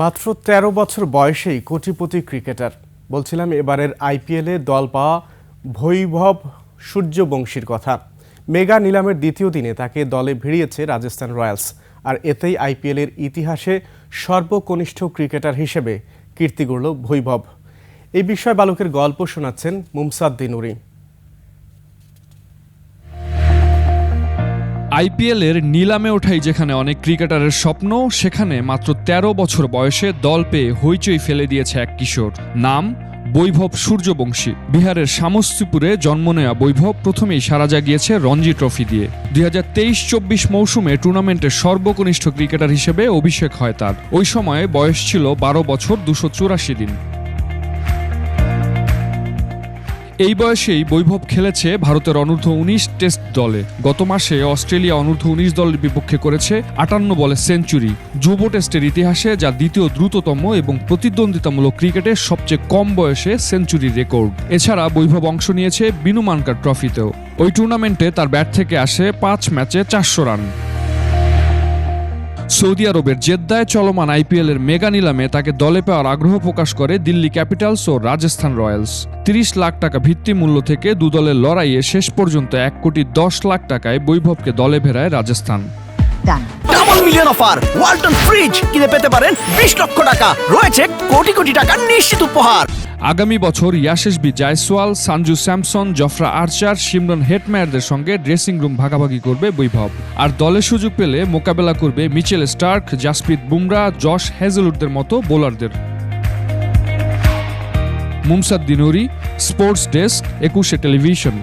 মাত্র ১৩ বছর বয়সেই কোটিপতি ক্রিকেটার। বলছিলাম এবারের আইপিএলে দল পাওয়া ভৈভব সূর্যবংশীর কথা। মেগা নিলামের দ্বিতীয় দিনে তাকে দলে ভিড়িয়েছে রাজস্থান রয়্যালস। আর এতেই আইপিএলের ইতিহাসে সর্বকনিষ্ঠ ক্রিকেটার হিসেবে কীর্তি গড়ল বৈভব এই বিষয়ে বালকের গল্প শোনাচ্ছেন মুমসাদ দিনুরি আইপিএলের নিলামে ওঠাই যেখানে অনেক ক্রিকেটারের স্বপ্ন, সেখানে মাত্র ১৩ বছর বয়সে দল পেয়ে হইচই ফেলে দিয়েছে এক কিশোর। নাম বৈভব সূর্যবংশী। বিহারের সামস্তিপুরে জন্ম নেওয়া বৈভব প্রথমেই সারা জাগিয়েছে রঞ্জি ট্রফি দিয়ে। দুই হাজার তেইশ চব্বিশ মৌসুমে টুর্নামেন্টের সর্বকনিষ্ঠ ক্রিকেটার হিসেবে অভিষেক হয় তার। ওই সময়ে বয়স ছিল বারো বছর দুশো চুরাশি দিন। এই বয়সেই বৈভব খেলেছে ভারতের অনূর্ধ্ব উনিশ টেস্ট দলে। গত মাসে অস্ট্রেলিয়া অনূর্ধ্ব উনিশ দলের বিপক্ষে করেছে আটান্ন বলে সেঞ্চুরি। যুব টেস্টের ইতিহাসে যা দ্বিতীয় দ্রুততম এবং প্রতিদ্বন্দ্বিতামূলক ক্রিকেটে সবচেয়ে কম বয়সে সেঞ্চুরি রেকর্ড। এছাড়া বৈভব অংশ নিয়েছে বিনু মানকার ট্রফিতেও। ওই টুর্নামেন্টে তার ব্যাট থেকে আসে পাঁচ ম্যাচে চারশো রান। সৌদি আরবের জেদ্দায় চলমান আইপিএল এর মেগা নিলামে তাকে দলে পাওয়ার আগ্রহ প্রকাশ করে দিল্লি ক্যাপিটালস ও রাজস্থান রয়্যালস। তিরিশ লাখ টাকা ভিত্তি মূল্য থেকে দু দলের লড়াইয়ে শেষ পর্যন্ত এক কোটি দশ লাখ টাকায় বৈভবকে দলে ভেড়ায় Rajasthan. Double million offer Walton fridge কিনে পেতে পারেন বিশ লক্ষ টাকা। রয়েছে কোটি কোটি টাকার নিশ্চিত উপহার। আগামী বছর Yashasvi Jaiswal, Sanju Samson, Jofra Archer Shimron হেটম্যারদের সঙ্গে ড্রেসিং রুম ভাগাভাগি করবে বৈভব। আর দলের সুযোগ পেলে মোকাবেলা করবে Mitchell Starc, Jasprit Bumrah, Josh হ্যাজেলউডদের মতো বোলারদের। Mumsad Dinuri sports desk, Ekushey television.